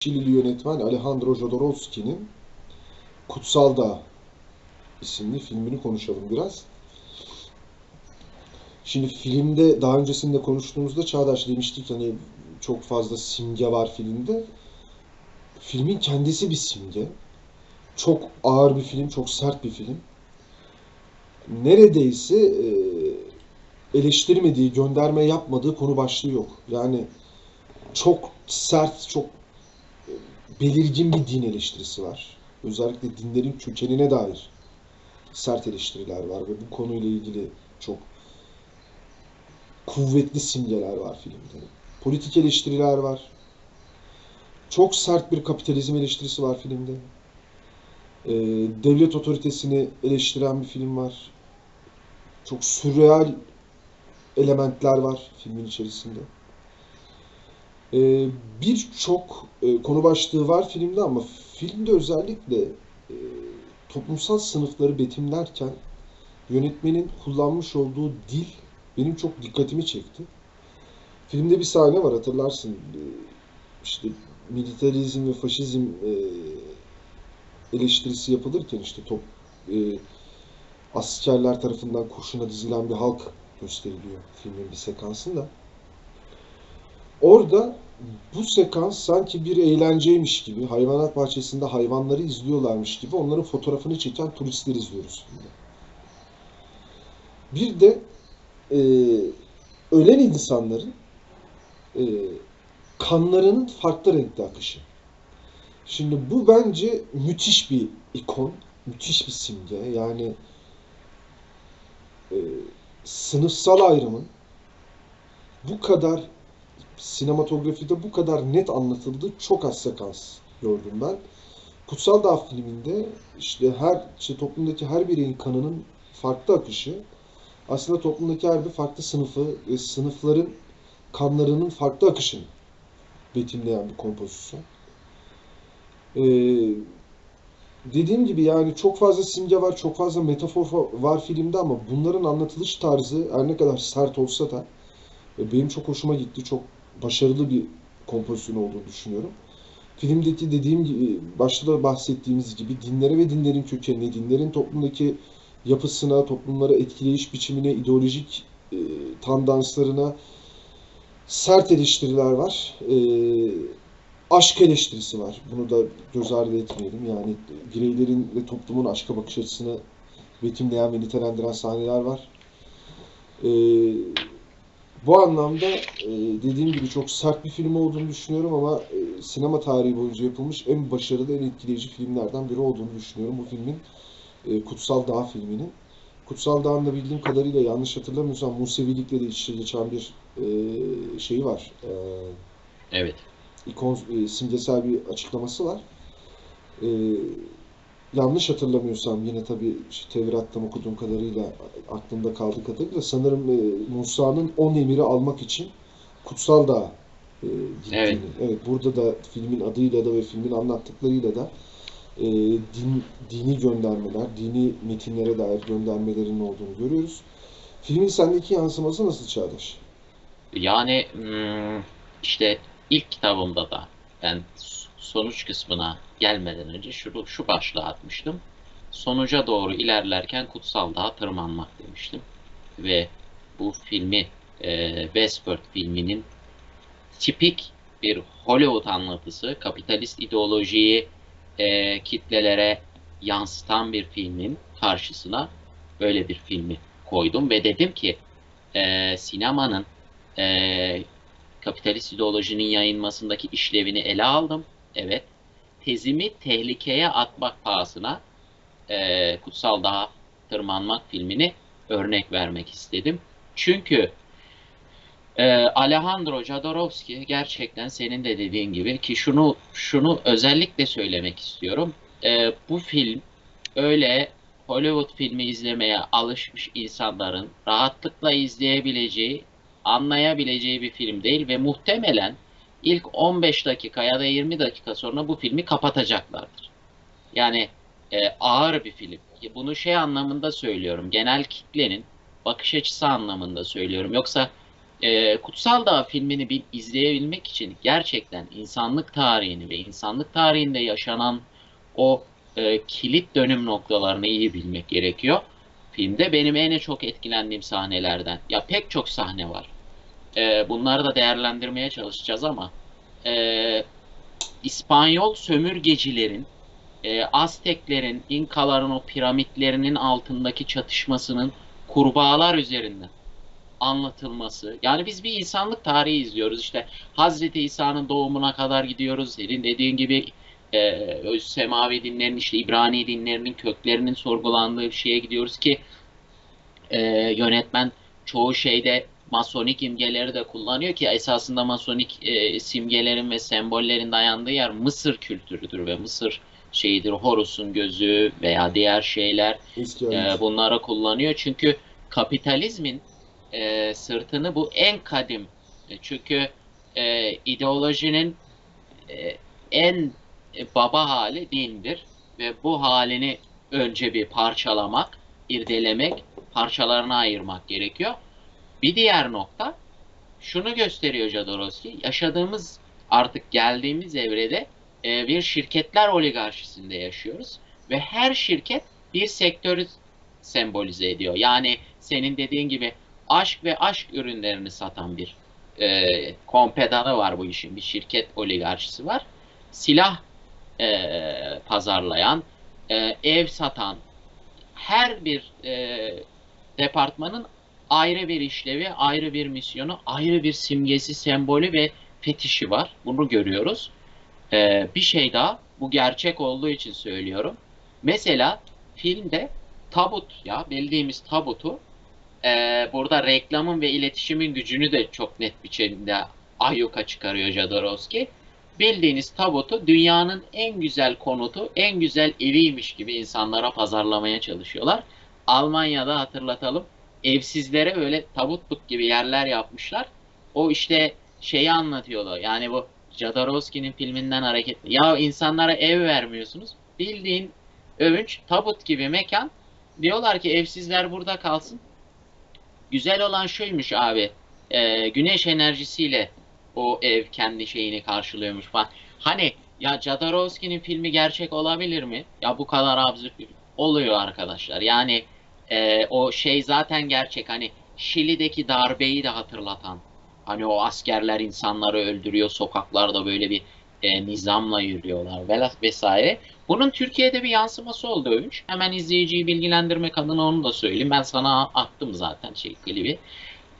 Çilili yönetmen Alejandro Jodorowsky'nin Kutsal Dağ isimli filmini konuşalım biraz. Şimdi filmde daha öncesinde konuştuğumuzda Çağdaş demiştik hani çok fazla simge var filmde. Filmin kendisi bir simge. Çok ağır bir film, çok sert bir film. Neredeyse e, eleştirmediği, gönderme yapmadığı konu başlığı yok. Yani çok sert, çok belirgin bir din eleştirisi var. Özellikle dinlerin kökenine dair sert eleştiriler var ve bu konuyla ilgili çok kuvvetli simgeler var filmde. Politik eleştiriler var. Çok sert bir kapitalizm eleştirisi var filmde. Ee, devlet otoritesini eleştiren bir film var. Çok sürreal elementler var filmin içerisinde. Ee, Birçok e, konu başlığı var filmde ama filmde özellikle e, toplumsal sınıfları betimlerken yönetmenin kullanmış olduğu dil benim çok dikkatimi çekti. Filmde bir sahne var hatırlarsın. Ee, İşte militarizm ve faşizm e, eleştirisi yapılırken işte top e, askerler tarafından kurşuna dizilen bir halk gösteriliyor filmin bir sekansında. Orada bu sekans sanki bir eğlenceymiş gibi, hayvanat bahçesinde hayvanları izliyorlarmış gibi onların fotoğrafını çeken turistler izliyoruz filmde. Bir de e, ölen insanların e, kanlarının farklı renkte akışı. Şimdi bu bence müthiş bir ikon, müthiş bir simge. Yani e, sınıfsal ayrımın bu kadar sinematografide bu kadar net anlatıldığı çok az sekans gördüm ben. Kutsal Dağ filminde işte her işte toplumdaki her bireyin kanının farklı akışı aslında toplumdaki her bir farklı sınıfı ve sınıfların kanlarının farklı akışını betimleyen bir kompozisyon. Ee, dediğim gibi yani çok fazla simge var, çok fazla metafor var filmde ama bunların anlatılış tarzı her ne kadar sert olsa da e, benim çok hoşuma gitti. Çok başarılı bir kompozisyon olduğunu düşünüyorum. Filmdeki dediğim gibi, başta da bahsettiğimiz gibi dinlere ve dinlerin kökenine, dinlerin toplumdaki yapısına, toplumlara etkileyiş biçimine, ideolojik e, tandanslarına sert eleştiriler var. E, aşk eleştirisi var. Bunu da göz ardı etmeyelim. Yani bireylerin ve toplumun aşka bakış açısını betimleyen ve nitelendiren sahneler var. E, bu anlamda e, dediğim gibi çok sert bir film olduğunu düşünüyorum ama e, sinema tarihi boyunca yapılmış en başarılı, en etkileyici filmlerden biri olduğunu düşünüyorum bu filmin. e, Kutsal Dağ filminin. Kutsal Dağ'ın da bildiğim kadarıyla yanlış hatırlamıyorsam Musevilikle de iç içe geçen bir e, şeyi var. E, Evet. ikon, e, simgesel bir açıklaması var. E, yanlış hatırlamıyorsam yine tabii işte Tevrat'tan okuduğum kadarıyla aklımda kaldığı kadarıyla sanırım e, Musa'nın 10 emiri almak için Kutsal Dağ'a e, gittiğini. Evet. Evet, burada da filmin adıyla da ve filmin anlattıklarıyla da e, din, dini göndermeler, dini metinlere dair göndermelerin olduğunu görüyoruz. Filmin sendeki yansıması nasıl Çağdaş? Yani hmm, işte ilk kitabımda da ben sonuç kısmına gelmeden önce şu, şu başlığı atmıştım. Sonuca doğru ilerlerken kutsal dağa tırmanmak demiştim. Ve bu filmi e, Westworld filminin tipik bir Hollywood anlatısı, kapitalist ideolojiyi e, kitlelere yansıtan bir filmin karşısına böyle bir filmi koydum ve dedim ki e, sinemanın e, kapitalist ideolojinin yayılmasındaki işlevini ele aldım. Evet. Tezimi tehlikeye atmak pahasına e, Kutsal Dağa Tırmanmak filmini örnek vermek istedim. Çünkü e, Alejandro Jodorowsky gerçekten senin de dediğin gibi ki şunu şunu özellikle söylemek istiyorum. E, bu film öyle Hollywood filmi izlemeye alışmış insanların rahatlıkla izleyebileceği, anlayabileceği bir film değil ve muhtemelen ilk 15 dakika ya da 20 dakika sonra bu filmi kapatacaklardır. Yani e, ağır bir film. Bunu şey anlamında söylüyorum. Genel kitlenin bakış açısı anlamında söylüyorum. Yoksa e, Kutsal Dağ filmini bir izleyebilmek için gerçekten insanlık tarihini ve insanlık tarihinde yaşanan o e, kilit dönüm noktalarını iyi bilmek gerekiyor. Filmde benim en çok etkilendiğim sahnelerden, ya pek çok sahne var. E, bunları da değerlendirmeye çalışacağız ama e, İspanyol sömürgecilerin, e, Azteklerin, İnkaların o piramitlerinin altındaki çatışmasının kurbağalar üzerinden anlatılması. Yani biz bir insanlık tarihi izliyoruz. İşte Hazreti İsa'nın doğumuna kadar gidiyoruz. Senin dediğin gibi e, semavi dinlerin, işte İbrani dinlerinin köklerinin sorgulandığı bir şeye gidiyoruz ki e, yönetmen çoğu şeyde masonik imgeleri de kullanıyor ki esasında masonik e, simgelerin ve sembollerin dayandığı yer Mısır kültürüdür ve Mısır şeyidir Horus'un gözü veya diğer şeyler e, ayet. bunları kullanıyor. Çünkü kapitalizmin e, sırtını bu en kadim e, çünkü e, ideolojinin e, en baba hali dindir ve bu halini önce bir parçalamak, irdelemek, parçalarına ayırmak gerekiyor. Bir diğer nokta şunu gösteriyor Jodorowsky. Yaşadığımız artık geldiğimiz evrede e, bir şirketler oligarşisinde yaşıyoruz ve her şirket bir sektörü sembolize ediyor. Yani senin dediğin gibi aşk ve aşk ürünlerini satan bir e, kompedanı var bu işin. Bir şirket oligarşisi var. Silah e, pazarlayan, e, ev satan her bir e, departmanın ayrı bir işlevi, ayrı bir misyonu, ayrı bir simgesi, sembolü ve fetişi var. Bunu görüyoruz. E, bir şey daha, bu gerçek olduğu için söylüyorum. Mesela filmde tabut ya bildiğimiz tabutu e, burada reklamın ve iletişimin gücünü de çok net biçimde ayyuka çıkarıyor Jodorowsky. Bildiğiniz tabutu dünyanın en güzel konutu, en güzel eviymiş gibi insanlara pazarlamaya çalışıyorlar. Almanya'da hatırlatalım evsizlere öyle tabutluk gibi yerler yapmışlar. O işte şeyi anlatıyorlar. Yani bu Jodorowsky'nin filminden hareketli. Ya insanlara ev vermiyorsunuz. Bildiğin övünç tabut gibi mekan. Diyorlar ki evsizler burada kalsın. Güzel olan şuymuş abi. e, güneş enerjisiyle o ev kendi şeyini karşılıyormuş falan. Hani ya Jodorowsky'nin filmi gerçek olabilir mi? Ya bu kadar absürt oluyor arkadaşlar. Yani e, o şey zaten gerçek. Hani Şili'deki darbeyi de hatırlatan. Hani o askerler insanları öldürüyor sokaklarda böyle bir e, nizamla yürüyorlar vesaire. Bunun Türkiye'de bir yansıması oldu Övünç. Hemen izleyiciyi bilgilendirmek adına onu da söyleyeyim. Ben sana attım zaten şey klibi.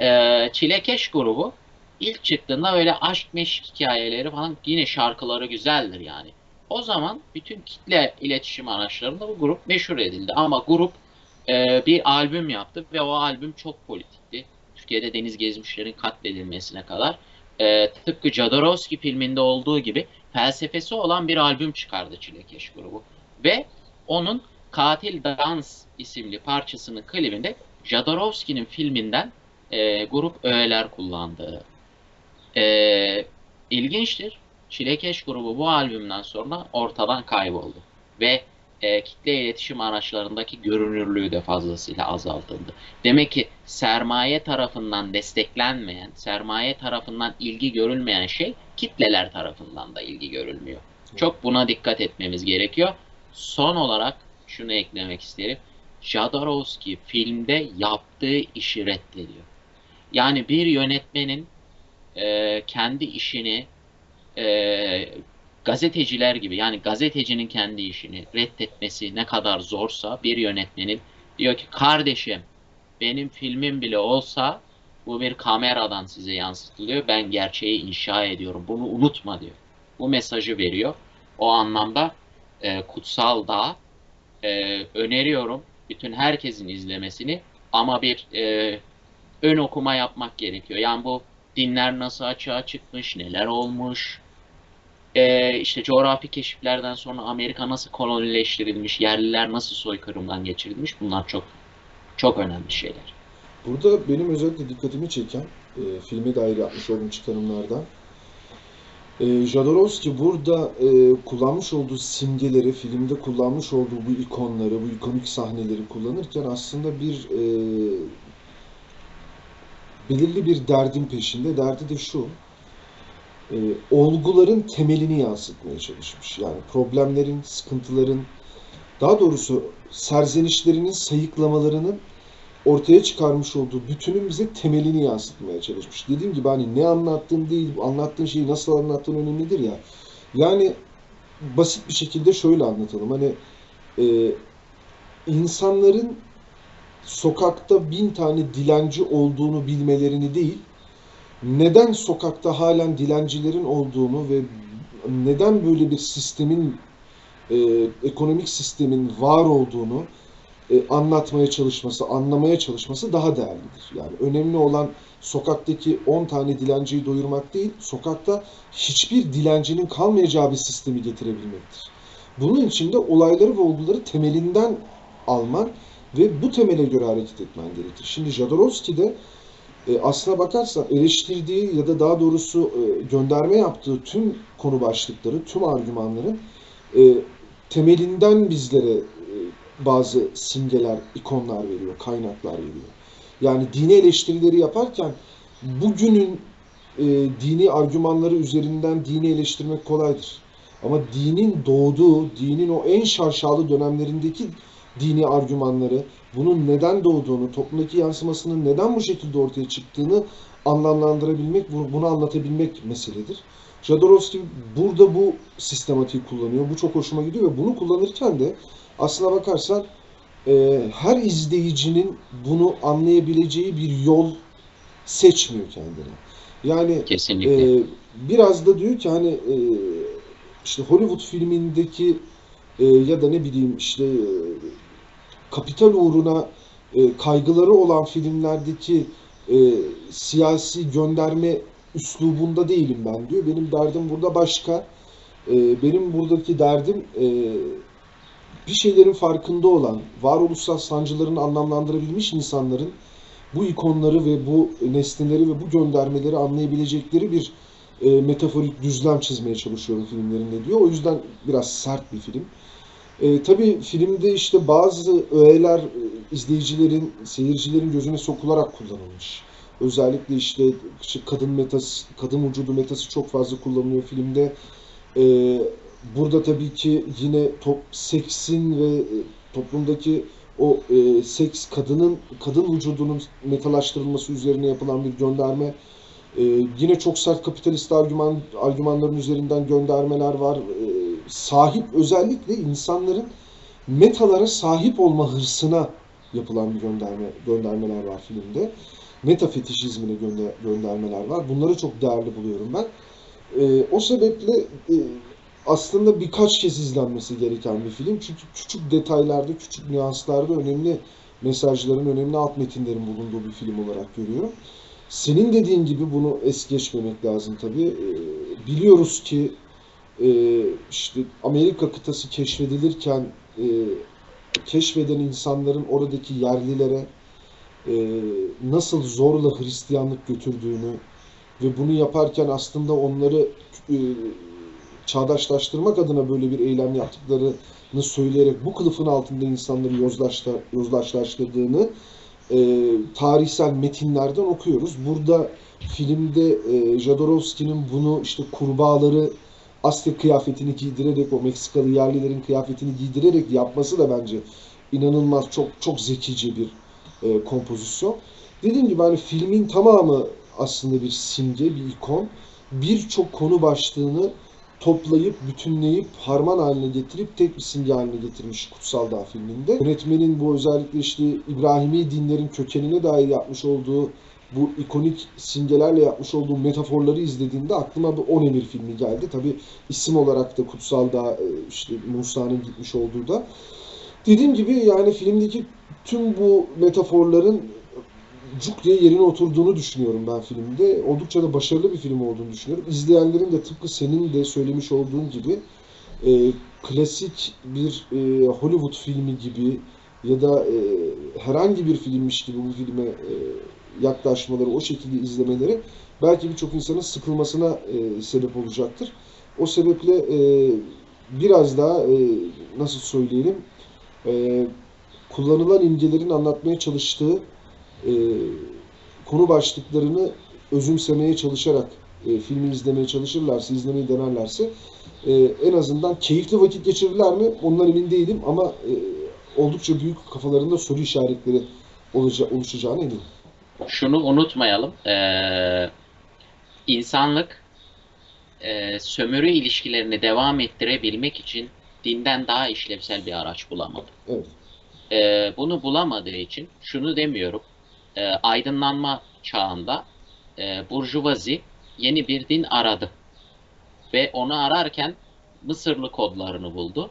Ee, Çilekeş grubu ilk çıktığında öyle aşk meşk hikayeleri falan yine şarkıları güzeldir yani. O zaman bütün kitle iletişim araçlarında bu grup meşhur edildi. Ama grup e, bir albüm yaptı ve o albüm çok politikti. Türkiye'de deniz gezmişlerin katledilmesine kadar. E, tıpkı Jodorowsky filminde olduğu gibi felsefesi olan bir albüm çıkardı Çilekeş grubu. Ve onun Katil Dans isimli parçasının klibinde Jodorowsky'nin filminden e, grup öğeler kullandı. E, ilginçtir. Çilekeş grubu bu albümden sonra ortadan kayboldu. Ve e, kitle iletişim araçlarındaki görünürlüğü de fazlasıyla azaltıldı. Demek ki sermaye tarafından desteklenmeyen, sermaye tarafından ilgi görülmeyen şey kitleler tarafından da ilgi görülmüyor. Çok buna dikkat etmemiz gerekiyor. Son olarak şunu eklemek isterim. Jodorowsky filmde yaptığı işi reddediyor. Yani bir yönetmenin e, kendi işini e, gazeteciler gibi yani gazetecinin kendi işini reddetmesi ne kadar zorsa bir yönetmenin diyor ki kardeşim benim filmim bile olsa bu bir kameradan size yansıtılıyor. Ben gerçeği inşa ediyorum. Bunu unutma diyor. Bu mesajı veriyor. O anlamda e, Kutsal Dağ e, öneriyorum bütün herkesin izlemesini ama bir e, ön okuma yapmak gerekiyor. Yani bu dinler nasıl açığa çıkmış, neler olmuş, e, işte coğrafi keşiflerden sonra Amerika nasıl kolonileştirilmiş, yerliler nasıl soykırımdan geçirilmiş bunlar çok çok önemli şeyler. Burada benim özellikle dikkatimi çeken e, filme dair yapmış olduğum çıkarımlardan e, Jodorowsky burada e, kullanmış olduğu simgeleri, filmde kullanmış olduğu bu ikonları, bu ikonik sahneleri kullanırken aslında bir e, belirli bir derdin peşinde. Derdi de şu, e, olguların temelini yansıtmaya çalışmış. Yani problemlerin, sıkıntıların, daha doğrusu serzenişlerinin, sayıklamalarının ortaya çıkarmış olduğu bütünün bize temelini yansıtmaya çalışmış. Dediğim gibi hani ne anlattığın değil, anlattığın şeyi nasıl anlattığın önemlidir ya. Yani basit bir şekilde şöyle anlatalım. Hani e, insanların sokakta bin tane dilenci olduğunu bilmelerini değil, neden sokakta halen dilencilerin olduğunu ve neden böyle bir sistemin, e, ekonomik sistemin var olduğunu e, anlatmaya çalışması, anlamaya çalışması daha değerlidir. Yani önemli olan sokaktaki 10 tane dilenciyi doyurmak değil, sokakta hiçbir dilencinin kalmayacağı bir sistemi getirebilmektir. Bunun için de olayları ve olguları temelinden alman ve bu temele göre hareket etmen gerekir. Şimdi Jodorowsky de e, aslına bakarsan eleştirdiği ya da daha doğrusu e, gönderme yaptığı tüm konu başlıkları, tüm argümanların e, temelinden bizlere bazı simgeler, ikonlar veriyor, kaynaklar veriyor. Yani dini eleştirileri yaparken bugünün dini argümanları üzerinden dini eleştirmek kolaydır. Ama dinin doğduğu, dinin o en şaşalı dönemlerindeki dini argümanları, bunun neden doğduğunu, toplumdaki yansımasının neden bu şekilde ortaya çıktığını anlamlandırabilmek, bu- bunu anlatabilmek meseledir. Jodorowsky burada bu sistematiği kullanıyor. Bu çok hoşuma gidiyor ve bunu kullanırken de aslına bakarsan e, her izleyicinin bunu anlayabileceği bir yol seçmiyor kendine. Yani Kesinlikle. ee, biraz da diyor ki hani e, işte Hollywood filmindeki e, ya da ne bileyim işte e, kapital uğruna e, kaygıları olan filmlerdeki e, siyasi gönderme üslubunda değilim ben diyor. Benim derdim burada başka. Benim buradaki derdim bir şeylerin farkında olan, varoluşsal sancılarını anlamlandırabilmiş insanların bu ikonları ve bu nesneleri ve bu göndermeleri anlayabilecekleri bir e, metaforik düzlem çizmeye çalışıyorum filmlerinde diyor. O yüzden biraz sert bir film. E, tabii filmde işte bazı öğeler e, izleyicilerin, seyircilerin gözüne sokularak kullanılmış. Özellikle işte, kadın metası, kadın vücudu metası çok fazla kullanılıyor filmde. E, burada tabii ki yine top, seksin ve e, toplumdaki o e, seks kadının kadın vücudunun metalaştırılması üzerine yapılan bir gönderme. E, yine çok sert kapitalist argüman argümanların üzerinden göndermeler var. E, sahip özellikle insanların metalara sahip olma hırsına yapılan bir gönderme göndermeler var filmde. Meta fetişizmine gönder, göndermeler var. Bunları çok değerli buluyorum ben. E, o sebeple e, aslında birkaç kez izlenmesi gereken bir film. Çünkü küçük detaylarda, küçük nüanslarda önemli mesajların, önemli alt metinlerin bulunduğu bir film olarak görüyorum. Senin dediğin gibi bunu es geçmemek lazım tabii. Ee, biliyoruz ki e, işte Amerika kıtası keşfedilirken e, keşfeden insanların oradaki yerlilere e, nasıl zorla Hristiyanlık götürdüğünü ve bunu yaparken aslında onları e, çağdaşlaştırmak adına böyle bir eylem yaptıklarını söyleyerek bu kılıfın altında insanları yozlaştırdığını e, tarihsel metinlerden okuyoruz. Burada filmde e, Jodorowsky'nin bunu işte kurbağaları Aztek kıyafetini giydirerek o Meksikalı yerlilerin kıyafetini giydirerek yapması da bence inanılmaz çok çok zekice bir e, kompozisyon. Dediğim gibi hani filmin tamamı aslında bir simge, bir ikon. Birçok konu başlığını toplayıp, bütünleyip, harman haline getirip tek bir simge haline getirmiş Kutsal Dağ filminde. Yönetmenin bu özellikle işte İbrahimi dinlerin kökenine dair yapmış olduğu bu ikonik simgelerle yapmış olduğu metaforları izlediğimde aklıma bir On Emir filmi geldi. Tabi isim olarak da Kutsal Dağ e, işte Musa'nın gitmiş olduğu da. Dediğim gibi yani filmdeki tüm bu metaforların cuk diye yerine oturduğunu düşünüyorum ben filmde. Oldukça da başarılı bir film olduğunu düşünüyorum. İzleyenlerin de tıpkı senin de söylemiş olduğun gibi e, klasik bir e, Hollywood filmi gibi ya da e, herhangi bir filmmiş gibi bu filme e, yaklaşmaları, o şekilde izlemeleri belki birçok insanın sıkılmasına e, sebep olacaktır. O sebeple e, biraz daha e, nasıl söyleyelim e, kullanılan imgelerin anlatmaya çalıştığı e, konu başlıklarını özümsemeye çalışarak e, filmi izlemeye çalışırlarsa, izlemeyi denerlerse e, en azından keyifli vakit geçirirler mi? Ondan emin değilim ama e, oldukça büyük kafalarında soru işaretleri olaca- oluşacağına eminim. Şunu unutmayalım. Ee, insanlık e, sömürü ilişkilerini devam ettirebilmek için dinden daha işlevsel bir araç bulamadı. Evet. Ee, bunu bulamadığı için şunu demiyorum. Ee, aydınlanma çağında e, burjuvazi yeni bir din aradı. Ve onu ararken Mısırlı kodlarını buldu.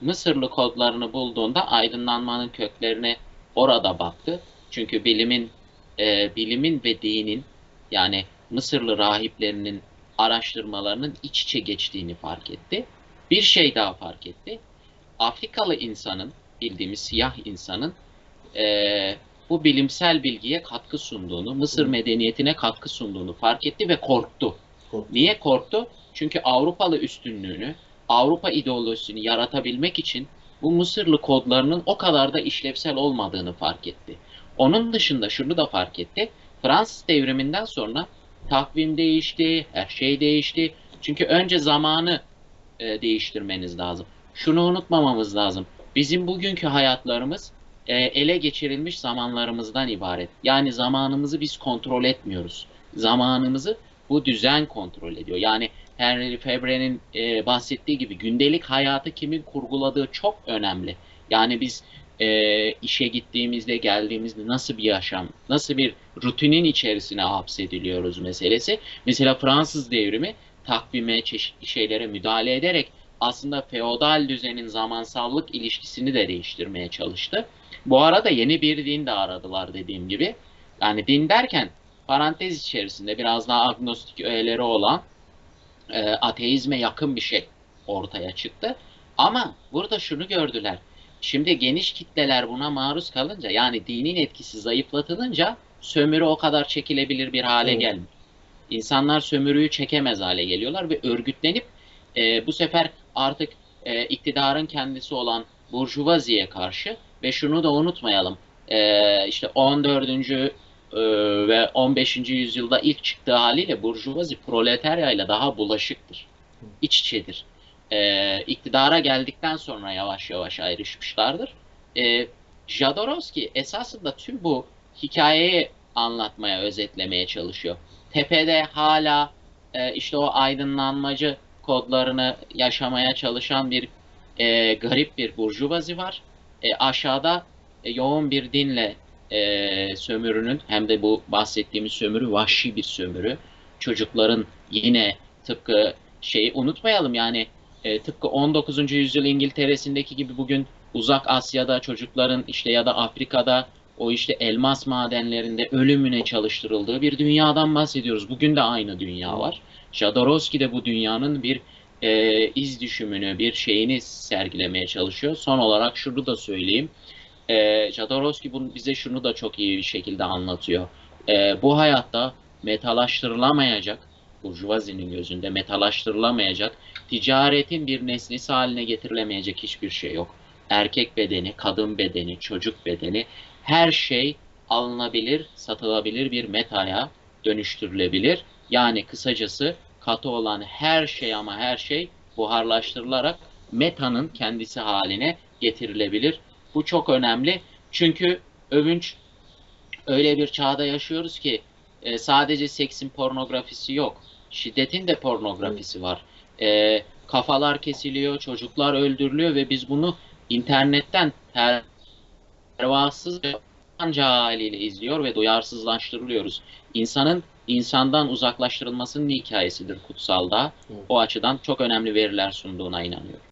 Mısırlı kodlarını bulduğunda aydınlanmanın köklerine orada baktı. Çünkü bilimin e, bilimin ve dinin yani Mısırlı rahiplerinin araştırmalarının iç içe geçtiğini fark etti. Bir şey daha fark etti. Afrikalı insanın, bildiğimiz siyah insanın e, bu bilimsel bilgiye katkı sunduğunu, Mısır medeniyetine katkı sunduğunu fark etti ve korktu. Korktu. Niye korktu? Çünkü Avrupalı üstünlüğünü, Avrupa ideolojisini yaratabilmek için bu Mısırlı kodlarının o kadar da işlevsel olmadığını fark etti. Onun dışında şunu da fark etti. Fransız devriminden sonra takvim değişti, her şey değişti. Çünkü önce zamanı e, değiştirmeniz lazım. Şunu unutmamamız lazım. Bizim bugünkü hayatlarımız e, ele geçirilmiş zamanlarımızdan ibaret. Yani zamanımızı biz kontrol etmiyoruz. Zamanımızı bu düzen kontrol ediyor. Yani Henry Febre'nin e, bahsettiği gibi gündelik hayatı kimin kurguladığı çok önemli. Yani biz e, işe gittiğimizde, geldiğimizde nasıl bir yaşam, nasıl bir rutinin içerisine hapsediliyoruz meselesi. Mesela Fransız devrimi takvime, çeşitli şeylere müdahale ederek aslında feodal düzenin zamansallık ilişkisini de değiştirmeye çalıştı. Bu arada yeni bir din de aradılar dediğim gibi. Yani din derken parantez içerisinde biraz daha agnostik öğeleri olan e, ateizme yakın bir şey ortaya çıktı. Ama burada şunu gördüler. Şimdi geniş kitleler buna maruz kalınca yani dinin etkisi zayıflatılınca sömürü o kadar çekilebilir bir hale Evet. gelmiyor. İnsanlar sömürüyü çekemez hale geliyorlar ve örgütlenip e, bu sefer artık e, iktidarın kendisi olan Burjuvazi'ye karşı ve şunu da unutmayalım. E, işte 14. e, ve 15. yüzyılda ilk çıktığı haliyle Burjuvazi proletaryayla daha bulaşıktır. İç içedir. E, iktidara geldikten sonra yavaş yavaş ayrışmışlardır. E, Jodorowsky esasında tüm bu hikayeyi anlatmaya, özetlemeye çalışıyor. Tepede hala e, işte o aydınlanmacı kodlarını yaşamaya çalışan bir e, garip bir burjuvazi var. E, aşağıda e, yoğun bir dinle e, sömürünün hem de bu bahsettiğimiz sömürü vahşi bir sömürü. Çocukların yine tıpkı şeyi unutmayalım yani e, tıpkı 19. yüzyıl İngiltere'sindeki gibi bugün Uzak Asya'da çocukların işte ya da Afrika'da o işte elmas madenlerinde ölümüne çalıştırıldığı bir dünyadan bahsediyoruz. Bugün de aynı dünya var. Jodorowsky de bu dünyanın bir e, iz düşümünü, bir şeyini sergilemeye çalışıyor. Son olarak şunu da söyleyeyim. E, Jodorowsky bunu, bize şunu da çok iyi bir şekilde anlatıyor. E, bu hayatta metalaştırılamayacak, Burjuvazi'nin gözünde metalaştırılamayacak, ticaretin bir nesnesi haline getirilemeyecek hiçbir şey yok. Erkek bedeni, kadın bedeni, çocuk bedeni her şey alınabilir, satılabilir bir metaya dönüştürülebilir. Yani kısacası katı olan her şey ama her şey buharlaştırılarak metanın kendisi haline getirilebilir. Bu çok önemli. Çünkü övünç öyle bir çağda yaşıyoruz ki e, sadece seksin pornografisi yok. Şiddetin de pornografisi var. E, kafalar kesiliyor, çocuklar öldürülüyor ve biz bunu internetten pervasız anca haliyle izliyor ve duyarsızlaştırılıyoruz. İnsanın insandan uzaklaştırılmasının hikayesidir kutsalda. O açıdan çok önemli veriler sunduğuna inanıyorum.